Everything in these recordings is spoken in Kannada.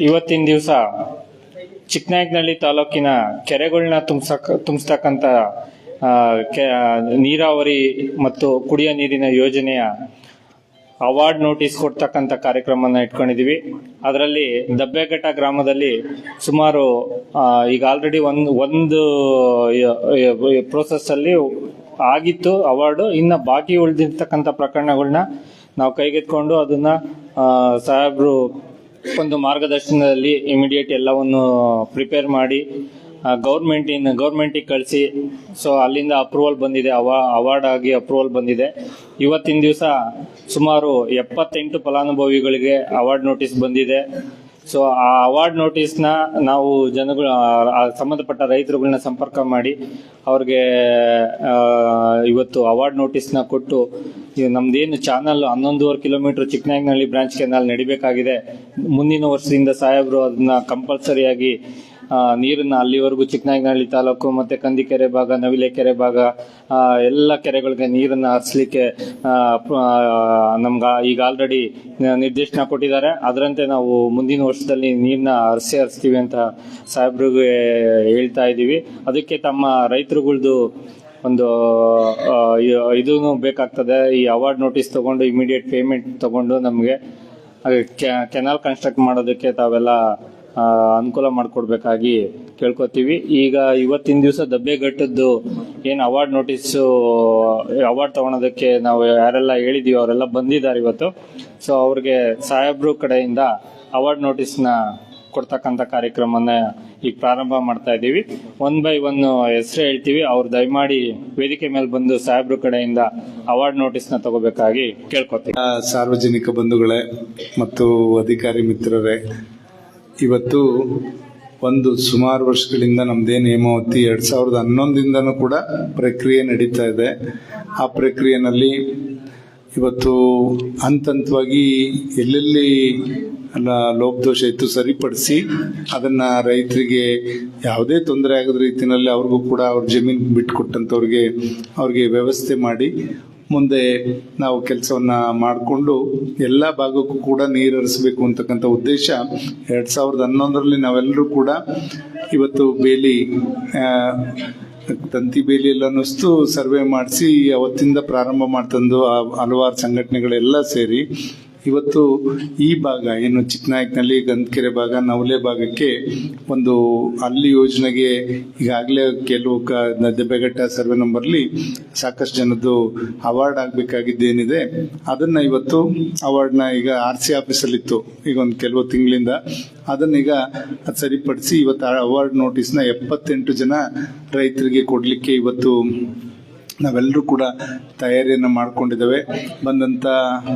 ಇವತ್ತಿನ ದಿವಸ ಚಿಕ್ಕನಾಯಕನಹಳ್ಳಿ ತಾಲೂಕಿನ ಕೆರೆಗಳನ್ನ ತುಂಬಿಸಕ್ ತುಂಬಿಸ್ತಕ್ಕಂಥ ನೀರಾವರಿ ಮತ್ತು ಕುಡಿಯೋ ನೀರಿನ ಯೋಜನೆಯ ಅವಾರ್ಡ್ ನೋಟಿಸ್ ಕೊಡ್ತಕ್ಕಂಥ ಕಾರ್ಯಕ್ರಮನ ಇಟ್ಕೊಂಡಿದ್ದೀವಿ ಅದರಲ್ಲಿ ದಬ್ಬೆಘಟ್ಟ ಗ್ರಾಮದಲ್ಲಿ ಸುಮಾರು ಈಗ ಆಲ್ರೆಡಿ ಒಂದು ಒಂದು ಪ್ರೋಸೆಸ್ಸಲ್ಲಿ ಆಗಿತ್ತು ಅವಾರ್ಡು. ಇನ್ನು ಬಾಕಿ ಉಳಿದಿರ್ತಕ್ಕಂಥ ಪ್ರಕರಣಗಳನ್ನ ನಾವು ಕೈಗೆತ್ಕೊಂಡು ಅದನ್ನು ಸಾಹೇಬ್ರು ಒಂದು ಮಾರ್ಗದರ್ಶನದಲ್ಲಿ ಇಮಿಡಿಯೇಟ್ ಎಲ್ಲವನ್ನು ಪ್ರಿಪೇರ್ ಮಾಡಿ ಗೌರ್ಮೆಂಟಿನ ಗೌರ್ಮೆಂಟಿಗೆ ಕಳಿಸಿ ಸೊ ಅಲ್ಲಿಂದ ಅಪ್ರೂವಲ್ ಬಂದಿದೆ, ಅವಾ ಅವಾರ್ಡ್ ಆಗಿ ಅಪ್ರೂವಲ್ ಬಂದಿದೆ. ಇವತ್ತಿನ ದಿವಸ ಸುಮಾರು ಎಪ್ಪತ್ತೆಂಟು ಫಲಾನುಭವಿಗಳಿಗೆ ಅವಾರ್ಡ್ ನೋಟಿಸ್ ಬಂದಿದೆ. ಸೊ ಆ ಅವಾರ್ಡ್ ನೋಟಿಸ್ನ ನಾವು ಜನಗಳು ಸಂಬಂಧಪಟ್ಟ ರೈತರುಗಳನ್ನ ಸಂಪರ್ಕ ಮಾಡಿ, ಅವ್ರಿಗೆ ಇವತ್ತು ಅವಾರ್ಡ್ ನೋಟಿಸ್ನ ಕೊಟ್ಟು ನಮ್ದೇನು ಚಾನಲ್ ಹನ್ನೊಂದೂವರೆ ಕಿಲೋಮೀಟರ್ ಚಿಕ್ಕನಾಯಕನಹಳ್ಳಿ ಬ್ರಾಂಚ್ ಕೆನಾಲ್ ನಡಿಬೇಕಾಗಿದೆ. ಮುಂದಿನ ವರ್ಷದಿಂದ ಸಾಹೇಬರು ಅದನ್ನ ಕಂಪಲ್ಸರಿಯಾಗಿ ನೀರನ್ನು ಅಲ್ಲಿವರೆಗೂ ಚಿಕ್ಕನಾಯಕನಹಳ್ಳಿ ತಾಲೂಕು ಮತ್ತೆ ಕಂದಿಕೆರೆ ಭಾಗ ನವಿಲೆ ಕೆರೆ ಭಾಗ ಎಲ್ಲ ಕೆರೆಗಳಿಗೆ ನೀರನ್ನ ಹರಿಸಲಿಕ್ಕೆ ನಮ್ಗೆ ಈಗ ಆಲ್ರೆಡಿ ನಿರ್ದೇಶನ ಕೊಟ್ಟಿದ್ದಾರೆ. ಅದರಂತೆ ನಾವು ಮುಂದಿನ ವರ್ಷದಲ್ಲಿ ನೀರನ್ನ ಹರಿಸಿ ಹರಿಸ್ತೀವಿ ಅಂತ ಸಾಹೇಬ್ರಿಗೆ ಹೇಳ್ತಾ ಇದ್ದೀವಿ ಅದಕ್ಕೆ ತಮ್ಮ ರೈತರುಗಳ್ದು ಒಂದು ಇದೂ ಬೇಕಾಗ್ತದೆ. ಈ ಅವಾರ್ಡ್ ನೋಟಿಸ್ ತಗೊಂಡು ಇಮಿಡಿಯೇಟ್ ಪೇಮೆಂಟ್ ತಗೊಂಡು ನಮಗೆ ಕೆನಾಲ್ ಕನ್ಸ್ಟ್ರಕ್ಟ್ ಮಾಡೋದಕ್ಕೆ ತಾವೆಲ್ಲ ಅನುಕೂಲ ಮಾಡಿಕೊಡ್ಬೇಕಾಗಿ ಕೇಳ್ಕೊತೀವಿ. ಈಗ ಇವತ್ತಿನ ದಿವಸ ದಬ್ಬೆಘಟ್ಟದ್ದು ಏನು ಅವಾರ್ಡ್ ನೋಟಿಸು ಅವಾರ್ಡ್ ತಗೊಳೋದಕ್ಕೆ ನಾವು ಯಾರೆಲ್ಲ ಹೇಳಿದೀವಿ, ಅವರೆಲ್ಲ ಬಂದಿದ್ದಾರೆ ಇವತ್ತು. ಸೊ ಅವ್ರಿಗೆ ಸಾಹೇಬ್ರು ಕಡೆಯಿಂದ ಅವಾರ್ಡ್ ನೋಟಿಸ್ನ ಕೊಡ್ತಕ್ಕಂಥ ಕಾರ್ಯಕ್ರಮನ ಈಗ ಪ್ರಾರಂಭ ಮಾಡ್ತಾ ಇದ್ದೀವಿ. ಒನ್ ಬೈ ಒನ್ ಹೆಸರು ಹೇಳ್ತೀವಿ. ಅವ್ರು ದಯಮಾಡಿ ವೇದಿಕೆ ಮೇಲೆ ಬಂದು ಸಾಹೇಬ್ರ ಕಡೆಯಿಂದ ಅವಾರ್ಡ್ ನೋಟಿಸ್ನ ತಗೋಬೇಕಾಗಿ ಕೇಳ್ಕೊತೀವಿ. ಸಾರ್ವಜನಿಕ ಬಂಧುಗಳೇ ಮತ್ತು ಅಧಿಕಾರಿ ಮಿತ್ರರೇ, ಇವತ್ತು ಒಂದು ಸುಮಾರು ವರ್ಷಗಳಿಂದ ನಮ್ದೇನು ಹೇಮಾವತಿ ಎರಡ್ ಸಾವಿರದ ಹನ್ನೊಂದಿಂದನೂ ಕೂಡ ಪ್ರಕ್ರಿಯೆ ನಡೀತಾ ಇದೆ. ಆ ಪ್ರಕ್ರಿಯೆನಲ್ಲಿ ಇವತ್ತು ಹಂತ ಹಂತವಾಗಿ ಎಲ್ಲೆಲ್ಲಿ ಲೋಪದೋಷ ಇತ್ತು ಸರಿಪಡಿಸಿ ಅದನ್ನ ರೈತರಿಗೆ ಯಾವುದೇ ತೊಂದರೆ ಆಗದ ರೀತಿಯಲ್ಲಿ ಅವ್ರಿಗೂ ಕೂಡ ಅವ್ರ ಜಮೀನು ಬಿಟ್ಕೊಟ್ಟಂಥವ್ರಿಗೆ ಅವ್ರಿಗೆ ವ್ಯವಸ್ಥೆ ಮಾಡಿ ಮುಂದೆ ನಾವು ಕೆಲಸವನ್ನ ಮಾಡಿಕೊಂಡು ಎಲ್ಲ ಭಾಗಕ್ಕೂ ಕೂಡ ನೀರು ಹರಿಸಬೇಕು ಅಂತಕ್ಕಂಥ ಉದ್ದೇಶ ಎರಡ್ ಸಾವಿರದ ಹನ್ನೊಂದರಲ್ಲಿ ನಾವೆಲ್ಲರೂ ಕೂಡ ಇವತ್ತು ಬೇಲಿ ತಂತಿ ಬೇಲಿ ಎಲ್ಲ ನುಸ್ತು ಸರ್ವೆ ಮಾಡಿಸಿ ಅವತ್ತಿಂದ ಪ್ರಾರಂಭ ಮಾಡ್ತಂದು ಹಲವಾರು ಸಂಘಟನೆಗಳೆಲ್ಲ ಸೇರಿ ಇವತ್ತು ಈ ಭಾಗ ಏನು ಚಿಕ್ಕನಾಯಕನಲ್ಲಿ ಗಂಧಕೆರೆ ಭಾಗ, ನವಲೆ ಭಾಗಕ್ಕೆ ಒಂದು ಅಲ್ಲಿ ಯೋಜನೆಗೆ ಈಗಾಗಲೇ ಕೆಲವು ಕ ದೆಬ್ಬೆಘಟ್ಟ ಸರ್ವೆ ನಂಬರ್ಲಿ ಸಾಕಷ್ಟು ಜನದ್ದು ಅವಾರ್ಡ್ ಆಗಬೇಕಾಗಿದ್ದೇನಿದೆ. ಅದನ್ನ ಇವತ್ತು ಅವಾರ್ಡ್ನ ಈಗ ಆರ್ ಸಿ ಆಫೀಸಲ್ಲಿತ್ತು, ಈಗ ಒಂದು ಕೆಲವು ತಿಂಗಳಿಂದ. ಅದನ್ನೀಗ ಅದು ಸರಿಪಡಿಸಿ ಇವತ್ತು ಅವಾರ್ಡ್ ನೋಟಿಸ್ನ ಎಪ್ಪತ್ತೆಂಟು ಜನ ರೈತರಿಗೆ ಕೊಡಲಿಕ್ಕೆ ಇವತ್ತು ನಾವೆಲ್ಲರೂ ಕೂಡ ತಯಾರಿಯನ್ನು ಮಾಡ್ಕೊಂಡಿದ್ದೇವೆ. ಬಂದಂಥ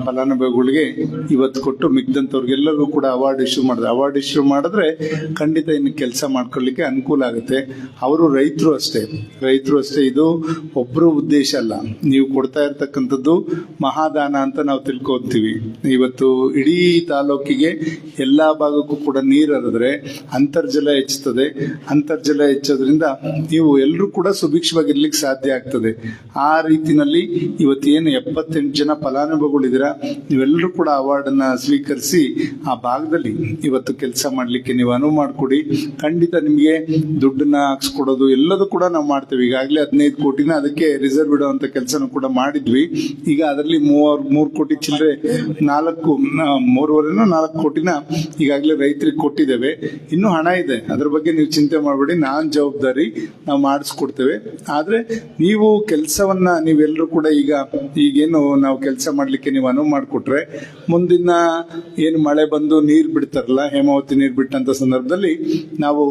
ಫಲಾನುಭವಿಗಳಿಗೆ ಇವತ್ತು ಕೊಟ್ಟು ಮಿಕ್ಕಿದಂಥವ್ರಿಗೆಲ್ಲರಿಗೂ ಕೂಡ ಅವಾರ್ಡ್ ಇಶ್ಯೂ ಮಾಡಿದೆ. ಅವಾರ್ಡ್ ಇಶ್ಯೂ ಮಾಡಿದ್ರೆ ಖಂಡಿತ ಇನ್ನು ಕೆಲಸ ಮಾಡ್ಕೊಳ್ಳಿಕ್ಕೆ ಅನುಕೂಲ ಆಗುತ್ತೆ. ಅವರು ರೈತರು ಅಷ್ಟೇ. ರೈತರು ಅಷ್ಟೇ. ಇದು ಒಬ್ಬರು ಉದ್ದೇಶ ಅಲ್ಲ. ನೀವು ಕೊಡ್ತಾ ಇರ್ತಕ್ಕಂಥದ್ದು ಮಹಾದಾನ ಅಂತ ನಾವು ತಿಳ್ಕೊತೀವಿ. ಇವತ್ತು ಇಡೀ ತಾಲೂಕಿಗೆ ಎಲ್ಲ ಭಾಗಕ್ಕೂ ಕೂಡ ನೀರು ಹರಿದ್ರೆ ಅಂತರ್ಜಲ ಹೆಚ್ಚುತ್ತದೆ. ಅಂತರ್ಜಲ ಹೆಚ್ಚೋದ್ರಿಂದ ನೀವು ಎಲ್ಲರೂ ಕೂಡ ಸುಭಿಕ್ಷವಾಗಿರ್ಲಿಕ್ಕೆ ಸಾಧ್ಯ ಆಗ್ತದೆ. ಆ ರೀತಿನಲ್ಲಿ ಇವತ್ತೇನು ಎಪ್ಪತ್ತೆಂಟು ಜನ ಫಲಾನುಭವಿಗಳಿದ್ದೀರಾ, ನೀವೆಲ್ಲರೂ ಕೂಡ ಅವಾರ್ಡ್ ಅನ್ನ ಸ್ವೀಕರಿಸಿ ಆ ಭಾಗದಲ್ಲಿ ಇವತ್ತು ಕೆಲಸ ಮಾಡ್ಲಿಕ್ಕೆ ನೀವು ಅನುವು ಮಾಡಿಕೊಡಿ. ಖಂಡಿತ ನಿಮಗೆ ದುಡ್ಡನ್ನ ಹಾಕ್ಸ್ಕೊಡೋದು ಎಲ್ಲದೂ ಕೂಡ ನಾವು ಮಾಡ್ತೇವೆ. ಈಗಾಗಲೇ ಹದಿನೈದು ಕೋಟಿನ ಅದಕ್ಕೆ ರಿಸರ್ವ್ ಇಡುವಂತ ಕೆಲಸನೂ ಕೂಡ ಮಾಡಿದ್ವಿ. ಈಗ ಅದರಲ್ಲಿ ಮೂವರ್, ಮೂರು ಕೋಟಿ ಚಿಲ್ಲರೆ ನಾಲ್ಕು ಮೂರುವರೆನೋ ನಾಲ್ಕು ಕೋಟಿನ ಈಗಾಗಲೇ ರೈತರಿಗೆ ಕೊಟ್ಟಿದ್ದೇವೆ. ಇನ್ನೂ ಹಣ ಇದೆ. ಅದ್ರ ಬಗ್ಗೆ ನೀವು ಚಿಂತೆ ಮಾಡಬೇಡಿ. ನಾನ್ ಜವಾಬ್ದಾರಿ ನಾವು ಮಾಡಿಸ್ಕೊಡ್ತೇವೆ. ಆದ್ರೆ ನೀವು ಕೆಲಸವನ್ನ ನೀವೆಲ್ಲರೂ ಕೂಡ ಈಗ ಈಗೇನು ನಾವು ಕೆಲಸ ಮಾಡ್ಲಿಕ್ಕೆ ನೀವು ಅನುವು ಮಾಡಿಕೊಟ್ರೆ, ಮುಂದಿನ ಏನು ಮಳೆ ಬಂದು ನೀರು ಬಿಡ್ತಾರಲ್ಲ, ಹೇಮಾವತಿ ನೀರು ಬಿಟ್ಟಂತ ಸಂದರ್ಭದಲ್ಲಿ ನಾವು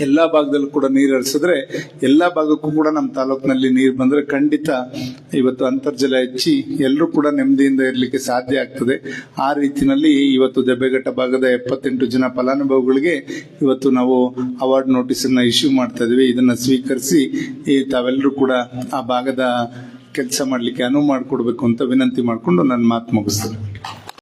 ಎಲ್ಲಾ ಭಾಗದಲ್ಲೂ ಕೂಡ ನೀರು ಹರಿಸಿದ್ರೆ ಎಲ್ಲಾ ಭಾಗಕ್ಕೂ ಕೂಡ ನಮ್ಮ ತಾಲೂಕಿನಲ್ಲಿ ನೀರು ಬಂದ್ರೆ ಖಂಡಿತ ಇವತ್ತು ಅಂತರ್ಜಲ ಹೆಚ್ಚಿ ಎಲ್ಲರೂ ಕೂಡ ನೆಮ್ಮದಿಯಿಂದ ಇರಲಿಕ್ಕೆ ಸಾಧ್ಯ ಆಗ್ತದೆ. ಆ ರೀತಿನಲ್ಲಿ ಇವತ್ತು ದೆಬ್ಬೆಘಟ್ಟ ಭಾಗದ ಎಪ್ಪತ್ತೆಂಟು ಜನ ಫಲಾನುಭವಿಗಳಿಗೆ ಇವತ್ತು ನಾವು ಅವಾರ್ಡ್ ನೋಟಿಸ್ ಅನ್ನ ಇಶ್ಯೂ ಮಾಡ್ತಾ ಇದೀವಿ. ಇದನ್ನ ಸ್ವೀಕರಿಸಿ ಈ ತಾವೆಲ್ಲರೂ ಕೂಡ ಆ ಭಾಗದ ಕೆಲಸ ಮಾಡಲಿಕ್ಕೆ ಅನುವು ಮಾಡಿಕೊಡ್ಬೇಕು ಅಂತ ವಿನಂತಿ ಮಾಡಿಕೊಂಡು ನನ್ನ ಮಾತು ಮುಗಿಸ್ತೇನೆ.